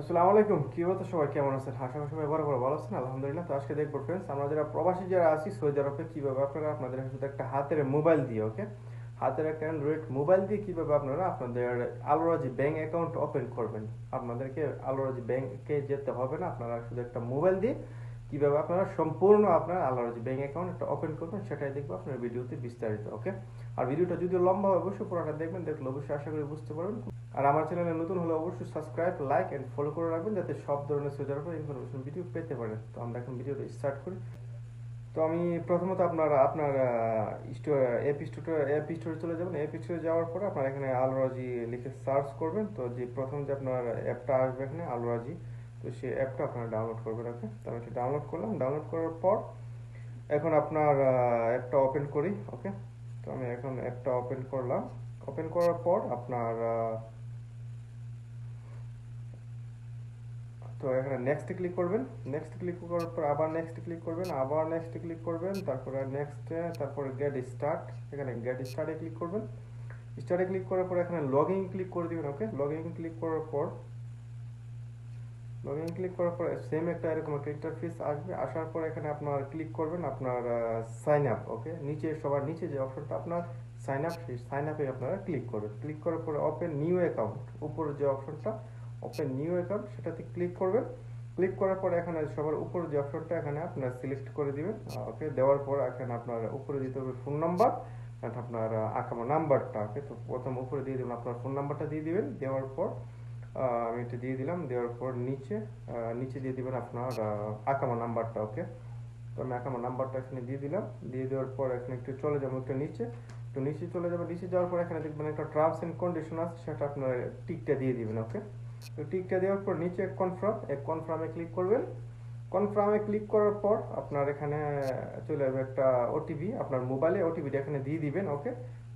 আসসালামু আলাইকুম, কি হতো সবাই? কেমন আছেন? হাসা সবাই বড় বড় ভালো আছেন। আলহামদুলিল্লাহ, তো আজকে দেখব ফ্রেন্ডস আমরা যারা প্রবাসী যারা আছি, সৌদি আরবে কীভাবে আপনারা আপনাদের শুধু একটা হাতের মোবাইল দিয়ে ওকে হাতের একটা অ্যান্ড্রয়েড মোবাইল দিয়ে কীভাবে আপনারা আপনাদের আলোরাজি ব্যাঙ্ক অ্যাকাউন্ট ওপেন করবেন? আপনাদেরকে আলোরাজি ব্যাংকে যেতে হবে না, আপনারা শুধু একটা মোবাইল দিয়ে কীভাবে আপনারা সম্পূর্ণ আপনার আলোরাজি ব্যাংক অ্যাকাউন্ট একটা ওপেন করবেন, সেটাই দেখব আপনার ভিডিওতে বিস্তারিত ওকে আর ভিডিওটা যদি লম্বা হয়, অবশ্যই পুরোটা দেখবেন, দেখলে অবশ্যই আশা করি বুঝতে পারবেন। আর আমার চ্যানেলে নতুন হলে অবশ্যই সাবস্ক্রাইব লাইক এন্ড ফলো করে রাখবেন, যাতে সব ধরনের সোজার উপর ইনফরমেশন ভিডিও পেতে পারেন। তো আমরা এখন ভিডিওটা স্টার্ট করি। তো আমি প্রথমত আপনার আপনার অ্যাপ স্টোরে অ্যাপ স্টোরে চলে যাবেন। অ্যাপ স্টোরে যাওয়ার পরে আপনার এখানে আলরাজি লিখে সার্চ করবেন। তো যে প্রথম যে আপনার অ্যাপটা আসবে এখানে আলরাজি তো সেই অ্যাপটা আপনারা ডাউনলোড করবেন ওকে তো আমি ডাউনলোড করলাম ডাউনলোড করার পর এখন আপনার অ্যাপটা ওপেন করি ওকে তো আমি এখন অ্যাপটা ওপেন করলাম। ওপেন করার পর আপনার তো এখানে নেক্সট ক্লিক করবেন। নেক্সট ক্লিক করার পর আবার নেক্সট ক্লিক করবেন, আবার নেক্সট ক্লিক করবেন, তারপরে নেক্সট তারপরে গেট স্টার্ট এখানে গেট স্টার্টে ক্লিক করবেন। স্টার্টে ক্লিক করার পর এখানে লগ ক্লিক করে দিবেন ওকে লগ ক্লিক করার পর লগ ইন ক্লিক করার পর সেম একটা এরকম একটা ইন্টারফেস আসবে। আসার পর এখানে আপনার ক্লিক করবেন আপনার সাইন আপ ওকে নিচে সবার নিচে যে অপশনটা আপনার সাইন আপ সেই সাইন আপে আপনারা ক্লিক করবেন। ক্লিক করার পরে ওপেন নিউ অ্যাকাউন্ট উপরে যে অপশনটা ওপেন নিউ অ্যাকাউন্ট সেটাতে ক্লিক করবেন। ক্লিক করার পরে এখানে সবার উপরে যে অপশনটা এখানে আপনার সিলেক্ট করে দিবেন ওকে দেওয়ার পর এখানে আপনার উপরে দিতে হবে ফোন নাম্বার আপনার আকামা নাম্বারটা ওকে তো প্রথম উপরে দিয়ে দেবেন, আপনার ফোন নাম্বারটা দিয়ে দিবেন। দেওয়ার পর আমি এটা দিয়ে দিলাম, দেওয়ার পর নিচে নিচে দিয়ে দিবেন আপনার আকামা নাম্বারটা ওকে তো আমি আকামা নাম্বারটা এখানে দিয়ে দিলাম, দিয়ে দেওয়ার পর এখানে একটু চলে যাব একটু নিচে তো নিচে চলে যাবে, নিচে যাওয়ার পর এখানে দেখবেন একটা টার্মস এন্ড কন্ডিশন আছে, সেটা আপনার টিকটা দিয়ে দিবেন ওকে তো টিকটা দেওয়ার পর নিচে কনফার্ম এক কনফার্মে ক্লিক করবেন। কনফার্মে ক্লিক করার পর আপনার এখানে চলে যাবে একটা ওটিপি আপনার মোবাইলে ওটিপিটা এখানে দিয়ে দিবেন ওকে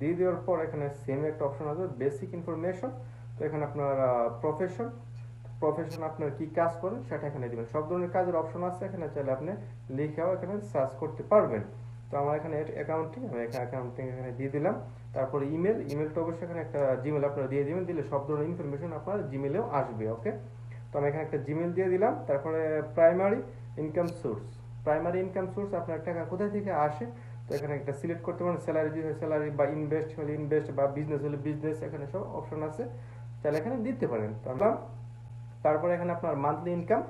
দিয়ে দেওয়ার পর এখানে সেম একটা অপশন আসবে বেসিক ইনফরমেশন তো এখানে আপনার প্রফেশন প্রফেশন আপনার কি কাজ করেন সেটা এখানে দিবেন। সব ধরনের কাজের অপশন আছে, এখানে চাইলে আপনি লিখেও এখানে সার্চ করতে পারবেন। তো আমার এখানে অ্যাকাউন্টিং আমি এখানে অ্যাকাউন্টিং এখানে দিয়ে দিলাম। তারপর ইমেল ইমেলটা অবশ্যই এখানে একটা জিমেল আপনারা দিয়ে দিবেন, দিলে সব ধরনের ইনফরমেশন আপনার জিমেলেও আসবে ওকে তো আমি এখানে একটা জিমেল দিয়ে দিলাম। তারপরে primary income source primary income source আপনার টাকা কোথায় থেকে আসে? তো এখানে একটা সিলেক্ট করতে পারেন। স্যালারি স্যালারি বা ইনভেস্ট হলে ইনভেস্ট বা বিজনেস হলে বিজনেস এখানে সব অপশন আছে। তাহলে এখানে দিতে পারেন। তারপরে এখানে আপনার মান্থলি ইনকাম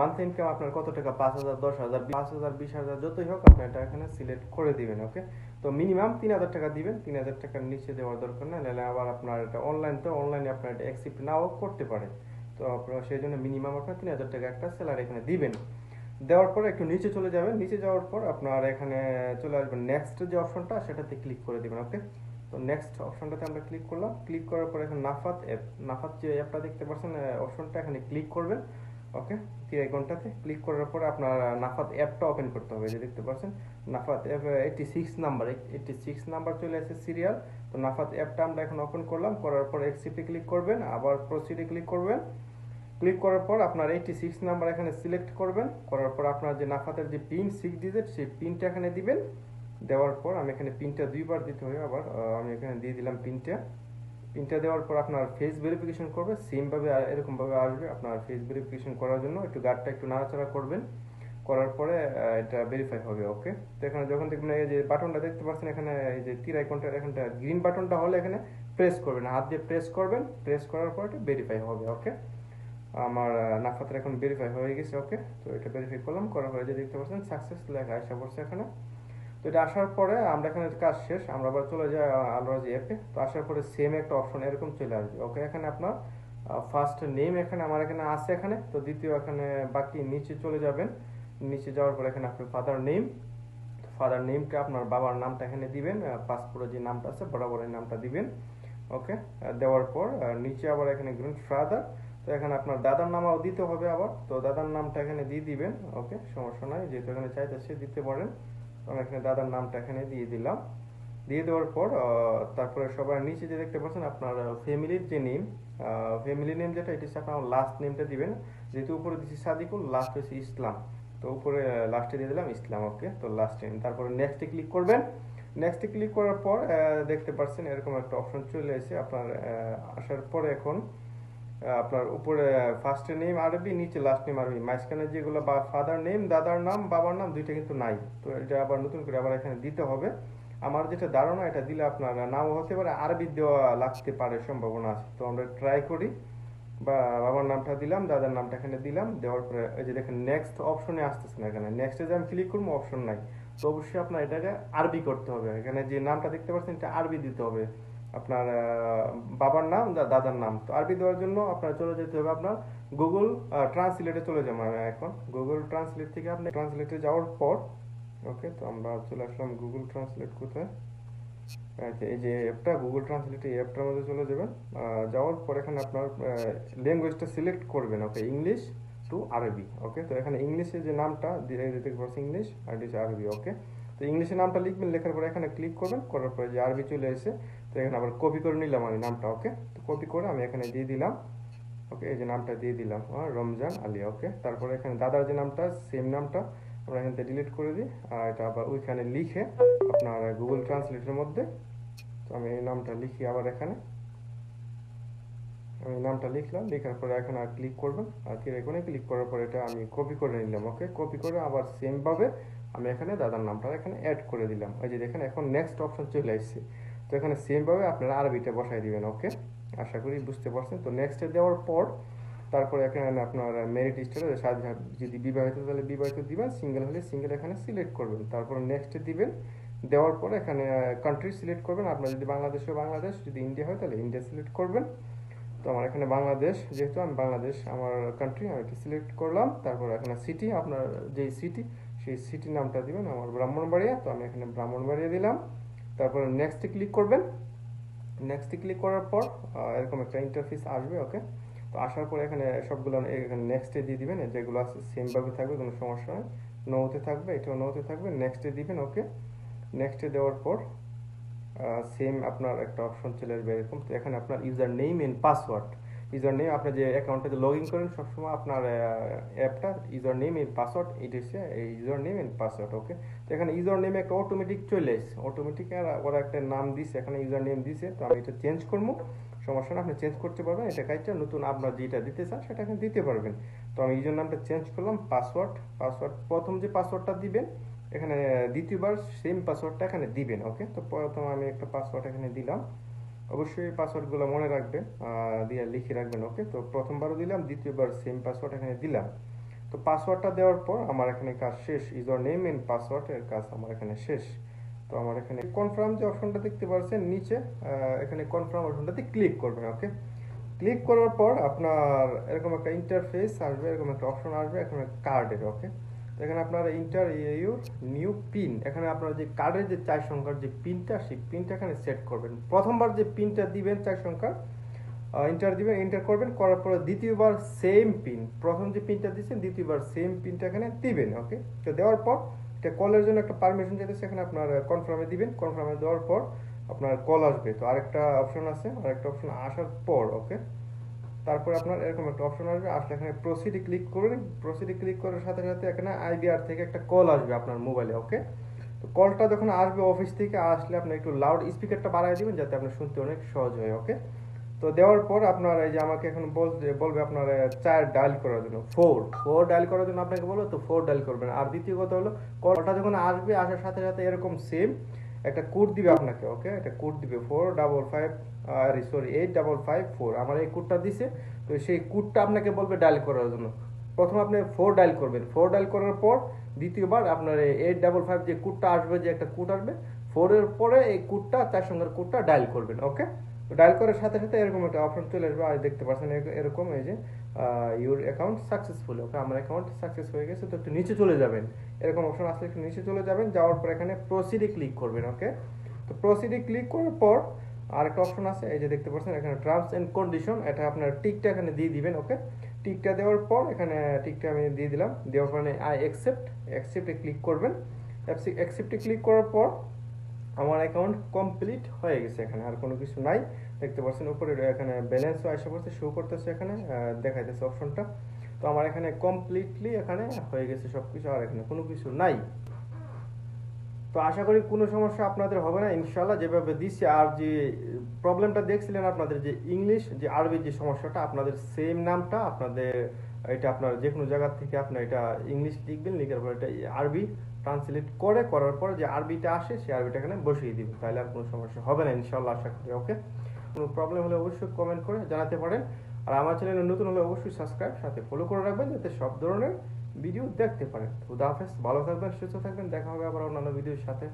মান্থলি ইনকাম আপনার কত টাকা? পাঁচ হাজার, দশ হাজার পাঁচ হাজার, বিশ হাজার, যতই হোক, আপনি এটা এখানে সিলেক্ট করে দিবেন ওকে তো মিনিমাম তিন হাজার টাকা দিবেন, তিন হাজার টাকার নিচে দেওয়ার দরকার নেই, নাহলে আবার আপনার এটা অনলাইন তো অনলাইনে আপনার এটা অ্যাকসেপ্ট নাও করতে পারে তো আপনার সেই জন্য মিনিমাম আপনার তিন হাজার টাকা একটা স্যালারি এখানে দিবেন। দেওয়ার পর একটু নিচে চলে যাবেন, নিচে যাওয়ার পর আপনার এখানে চলে আসবেন নেক্সট যে অপশনটা সেটাতে ক্লিক করে দিবেন ওকে তো নেক্সট অপশনটাতে আমরা ক্লিক করলাম। ক্লিক করার পর এখন নাফাত অ্যাপ নাফাত যে অ্যাপটা দেখতে পাচ্ছেন অপশনটা এখানে ক্লিক করবেন। ওকে তিন আইকনটাতে ক্লিক করার পরে আপনার নাফাত অ্যাপটা ওপেন করতে হবে। যে দেখতে পাচ্ছেন নাফাত app eighty six number eighty six number চলে আসে সিরিয়াল তো নাফাত অ্যাপটা আমরা এখন ওপেন করলাম। করার পর এক্সিপে ক্লিক করবেন, আবার প্রসিডে ক্লিক করবেন। ক্লিক করার পর আপনার এইটি সিক্স নাম্বার এখানে সিলেক্ট করবেন। করার পর আপনার যে নাফাতের যে পিন সিক্স ডিজিট সেই পিনটা এখানে দিবেন। দেওয়ার পর আমি এখানে পিনটা দুইবার দিতে হবে, আবার আমি এখানে দিয়ে দিলাম পিনটা পিনটা দেওয়ার পর আপনার ফেস ভেরিফিকেশন করবে সেমভাবে এরকমভাবে আসবে আপনার ফেস ভেরিফিকেশন করার জন্য। একটু গার্ডটা একটু নাড়াচাড়া করবেন, করার পরে এটা ভেরিফাই হবে ওকে তো এখানে যখন দেখবেন এই যে বাটনটা দেখতে পাচ্ছেন, এখানে এই যে তীর আইকনটা এখানটা গ্রিন বাটনটা হলে এখানে প্রেস করবেন, হাত দিয়ে প্রেস করবেন প্রেস করার পর এটা ভেরিফাই হবে ওকে আমার নাফাতের এখন ভেরিফাই হয়ে গেছে ওকে তো এটা ভেরিফাই করলাম, করার পরে যে দেখতে পাচ্ছেন সাকসেস লেখা আসা পড়ছে এখানে। তো এটা আসার পরে আমরা এখানে কাজ শেষ, আমরা আবার চলে যাই আলরাজি অ্যাপে তো আসার পরে সেম একটা অপশন এরকম চলে আসবে। ওকে এখানে আপনার ফার্স্ট নেম এখানে, আমার এখানে আছে এখানে। তো দ্বিতীয় এখানে বাকি নিচে চলে যাবেন। নিচে যাওয়ার পর এখানে আপনার ফাদার নেম ফাদার নেমটা আপনার বাবার নামটা এখানে দিবেন পাসপোর্টে যে নামটা আছে বরাবর এই নামটা দিবেন। ওকে দেওয়ার পর নিচে আবার এখানে গ্র্যান্ড ফাদার তো এখানে আপনার দাদার নামও দিতে হবে আবার। তো দাদার নামটা এখানে দিয়ে দিবেন। ওকে সমস্যা নাই, যেহেতু এখানে চাইতেছে দিতে পারেন। আমি এখানে দাদার নামটা এখানে দিয়ে দিলাম। দিয়ে দেওয়ার পর তারপরে সবার নিচে যে দেখতে পাচ্ছেন আপনার ফ্যামিলির যে নেম ফ্যামিলি নেম যেটা, এটি হচ্ছে আপনার লাস্ট নেমটা দিবেন। যেহেতু উপরে দিচ্ছি সাদিকুল লাস্ট হচ্ছে ইসলাম। তো উপরে লাস্টে দিয়ে দিলাম ইসলাম ওকে তো লাস্ট নেম তারপরে নেক্সটে ক্লিক করবেন। নেক্সটে ক্লিক করার পর দেখতে পাচ্ছেন এরকম একটা অপশন চলে এসে আপনার আসার পরে এখন আপনার উপরে ফার্স্ট নেম আরবি নিচে লাস্ট নেম আরবি মাঝখানে যেগুলো বা ফাদার নেম দাদার নাম, বাবার নাম, দুইটা কিন্তু নাই। তো এটা আবার নতুন করে আবার এখানে দিতে হবে। আমার যেটা ধারণা, এটা দিলে আপনার নাও হতে পারে, আরবি দেওয়া লাগতে পারে, সম্ভাবনা আছে। তো আমরা ট্রাই করি। বা বাবার নামটা দিলাম, দাদার নামটা এখানে দিলাম, দেওয়ার পরে এই যে দেখেন নেক্সট অপশনে আসতেছে না এখানে। নেক্সটে যে আমি ক্লিক করব অপশন নাই। তো অবশ্যই আপনার এটাকে আরবি করতে হবে। এখানে যে নামটা দেখতে পাচ্ছেন, এটা আরবি দিতে হবে। আপনার বাবার নাম দাদার নাম। তো আরবি দেওয়ার জন্য আপনার চলে যেতে হবে আপনার গুগল ট্রান্সলেটে চলে যাব আমি এখন। গুগল ট্রান্সলেট থেকে আপনি ট্রান্সলেটে যাওয়ার পর, ওকে, তো আমরা চলে আসলাম গুগল ট্রান্সলেট কোথায়? আচ্ছা এই যে অ্যাপটা গুগল ট্রান্সলেট এই অ্যাপটার মধ্যে চলে যাবেন। যাওয়ার পর এখানে আপনার ল্যাঙ্গুয়েজটা সিলেক্ট করবেন, ওকে ইংলিশ টু আরবি ওকে, তো এখানে ইংলিশে যে নামটা দিয়ে দিতে পারছি ইংলিশ আর আরবি ওকে। তো ইংলিশে নামটা লিখবেন, লেখার পরে এখানে ক্লিক করবেন, করার পরে যে আরবি চলে এসে তো এখানে আবার কপি করে নিলাম আমি নামটা ওকে তো কপি করে আমি এখানে দিয়ে দিলাম ওকে এই যে নামটা দিয়ে দিলাম রমজান আলী ওকে তারপরে এখানে দাদার যে নামটা সেম নামটা, আমরা এখান থেকে ডিলিট করে দিই, আর এটা আবার ওইখানে লিখে আপনার গুগল ট্রান্সলেটের মধ্যে, তো আমি এই নামটা লিখি আবার এখানে। আমি নামটা লিখলাম, লেখার পরে এখানে আর ক্লিক করবেন, আর কি এখানে ক্লিক করার পরে এটা আমি কপি করে নিলাম ওকে কপি করে আবার সেম ভাবে আমি এখানে দাদার নামটা এখানে অ্যাড করে দিলাম। ওই যে দেখেন, এখন নেক্সট অপশন চলে আসছে। তো এখানে সেমভাবে আপনারা আরবিটা বসাই দিবেন ওকে আশা করি বুঝতে পারছেন। তো নেক্সটে দেওয়ার পর, তারপরে এখানে আপনার মেরিট স্টারে যদি বিবাহিত, তাহলে বিবাহিত দিবেন সিঙ্গেল হলে সিঙ্গেল এখানে সিলেক্ট করবেন। তারপরে নেক্সটে দিবেন, দেওয়ার পর এখানে কান্ট্রি সিলেক্ট করবেন। আপনার যদি বাংলাদেশ হয়, বাংলাদেশ, যদি ইন্ডিয়া হয়, তাহলে ইন্ডিয়া সিলেক্ট করবেন। তো আমার এখানে বাংলাদেশ, যেহেতু আমি বাংলাদেশ, আমার কান্ট্রি আমি এটা সিলেক্ট করলাম। তারপর এখানে সিটি আপনার যেই সিটি সেই সিটি নামটা দিবেন, আমার ব্রাহ্মণবাড়িয়া, তো আমি এখানে ব্রাহ্মণবাড়িয়া দিলাম। তারপরে নেক্সটে ক্লিক করবেন। নেক্সটে ক্লিক করার পর এরকম একটা ইন্টারফেস আসবে ওকে তো আসার পর এখানে সবগুলো এখানে নেক্সটে দিয়ে দিবেন যেগুলো আছে সেমভাবে থাকবে, কোনো সমস্যা নেই। নোতে থাকবে, এটাও নোতে থাকবে নেক্সটে দিবেন ওকে নেক্সটে দেওয়ার পর সেম আপনার একটা অপশন চলে আসবে এরকম। তো এখানে আপনার user name and password user name আপনি যে অ্যাকাউন্টে লগ ইন করেন, সবসময় আপনার অ্যাপটা ইউজার নেম এন্ড পাসওয়ার্ড এটা হচ্ছে user name and password okay তো এখানে ইউজার নেমে একটা অটোমেটিক চলে এসেছে। অটোমেটিক আর ওরা একটা নাম দিছে, এখানে ইউজার নেম দিছে, তো আমি এটা চেঞ্জ করব। সমস্যা না, আপনি চেঞ্জ করতে পারবেন, এটা কাজটা নতুন আপনার যেটা দিতে চান, সেটা এখানে দিতে পারবেন। তো আমি ইউজার নামটা চেঞ্জ করলাম পাসওয়ার্ড পাসওয়ার্ড প্রথম যে পাসওয়ার্ডটা দিবেন, এখানে দ্বিতীয়বার সেম পাসওয়ার্ডটা এখানে দিবেন ওকে তো প্রথম আমি একটা পাসওয়ার্ড এখানে দিলাম। অবশ্যই পাসওয়ার্ডগুলো মনে রাখবেন দিয়ে লিখে রাখবেন ওকে তো প্রথমবারও দিলাম, দ্বিতীয়বার সেম পাসওয়ার্ড এখানে দিলাম। তো পাসওয়ার্ডটা দেওয়ার পর আমার এখানে কাজ শেষ। ইউজার নেম এন্ড পাসওয়ার্ড এর কাজ আমার এখানে শেষ। তো আমার এখানে কনফার্ম যে অপশনটা দেখতে পাচ্ছেন নিচে এখানে কনফার্ম অপশনটাতে ক্লিক করবেন ওকে ক্লিক করার পর আপনার এরকম একটা ইন্টারফেস আসবে, এরকম একটা অপশন আসবে এখানে কার্ডের ওকে এখানে আপনার ইন্টার ইউর নিউ পিন এখানে আপনার যে কার্ডের যে চার সংখ্যার যে পিনটা সেই পিনটা এখানে সেট করবেন। প্রথমবার যে পিনটা দিবেন চার সংখ্যার ইন্টার দিবেন এন্টার করবেন, করার পরে দ্বিতীয়বার সেম পিন প্রথম যে পিনটা দিচ্ছেন, দ্বিতীয়বার সেম পিনটা এখানে দিবেন ওকে তো দেওয়ার পর, এটা কলের জন্য একটা পারমিশন যেতে সেখানে আপনার কনফার্মে দিবেন কনফার্মে দেওয়ার পর আপনার কল আসবে। তো আরেকটা অপশন আছে, আরেকটা অপশন আসার পর ওকে তারপর আপনার এরকম একটা অপশন আসবে আসলে এখানে প্রসিডে ক্লিক করবেন প্রসিডে ক্লিক করার সাথে সাথে এখানে আইবিআর থেকে একটা কল আসবে আপনার মোবাইলে ওকে তো কলটা যখন আসবে অফিস থেকে, আসলে আপনি একটু লাউড স্পিকারটা বাড়ায় দিবেন যাতে আপনার শুনতে অনেক সহজ হয় ওকে তো দেওয়ার পর আপনার এই যে আমাকে এখন বলবে আপনার চার ডায়াল করার জন্য ফোর ফোর ডায়াল করার জন্য আপনাকে বলব তো ফোর ডায়াল করবেন। আর দ্বিতীয় কথা হলো কলটা যখন আসবে, আসার সাথে সাথে এরকম সেম একটা কোড দিবে আপনাকে ওকে একটা কোড দিবে four double five sorry eight double five four আমার এই কোডটা দিছে, তো সেই কোডটা আপনাকে বলবে ডায়াল করার জন্য। প্রথম আপনি ফোর ডায়াল করবেন। ফোর ডায়াল করার পর দ্বিতীয়বার আপনার এইট ডাবল ফাইভ যে কোডটা আসবে, যে একটা কোড আসবে ফোরের পরে এই কোডটা তার সঙ্গে কোডটা ডায়াল করবেন ওকে ডায়াল করার সাথে সাথে এরকম একটা অপশন চলে আসবে। আর দেখতে পাচ্ছেন এরকম এই যে ইউর অ্যাকাউন্ট সাকসেসফুল ওকে আমার অ্যাকাউন্ট সাকসেস হয়ে গেছে, তো একটু নিচে চলে যাবেন। এরকম অপশন আসলে একটু নিচে চলে যাবেন, যাওয়ার পর এখানে প্রসিডে ক্লিক করবেন ওকে তো প্রসিডে ক্লিক করার পর আরেকটা অপশন আছে, এই যে দেখতে পাচ্ছেন এখানে টার্মস অ্যান্ড কন্ডিশন এটা আপনার টিকটা এখানে দিয়ে দিবেন ওকে টিকটা দেওয়ার পর এখানে টিকটা আমি দিয়ে দিলাম, দেওয়ার পরে আই অ্যাকসেপ্ট অ্যাকসেপ্টে ক্লিক করবেন। অ্যাকসেপ্টে ক্লিক করার পর আমার অ্যাকাউন্ট কমপ্লিট হয়ে গেছে এখানে, আর কোনো কিছু নাই। দেখতে পাচ্ছেন উপরে এখানে ব্যালেন্সও আসা করছে শো করতেছে এখানে দেখাইতেছে অপশনটা তো আমার এখানে কমপ্লিটলি এখানে হয়ে গেছে সব কিছু আর এখানে কোনো কিছু নাই। তো আশা করি কোনো সমস্যা আপনাদের হবে না ইনশাল্লাহ যেভাবে দিচ্ছি আর যে প্রবলেমটা দেখছিলেন আপনাদের যে ইংলিশ যে আরবির যে সমস্যাটা, আপনাদের সেম নামটা আপনাদের এটা আপনার যে কোনো জায়গার থেকে আপনার এটা ইংলিশ লিখবেন, লিখার পর এটা আরবি ট্রান্সলেট করে, করার পর যে আরবিটা আসে, সেই আরবিটা এখানে বসিয়ে দিবেন। তাহলে আর কোনো সমস্যা হবে না ইনশাল্লাহ আশা করি ওকে কোনো প্রবলেম হলে অবশ্যই কমেন্ট করে জানাতে পারেন। আর আমার চ্যানেলে নতুন হলে অবশ্যই সাবস্ক্রাইব সাথে ফলো করে রাখবেন, যাতে সব ধরনের ভিডিও দেখতে পারেন। খুদা হাফেজ, ভালো থাকবেন, সুস্থ থাকবেন, দেখা হবে আবার অন্যান্য ভিডিওর সাথে।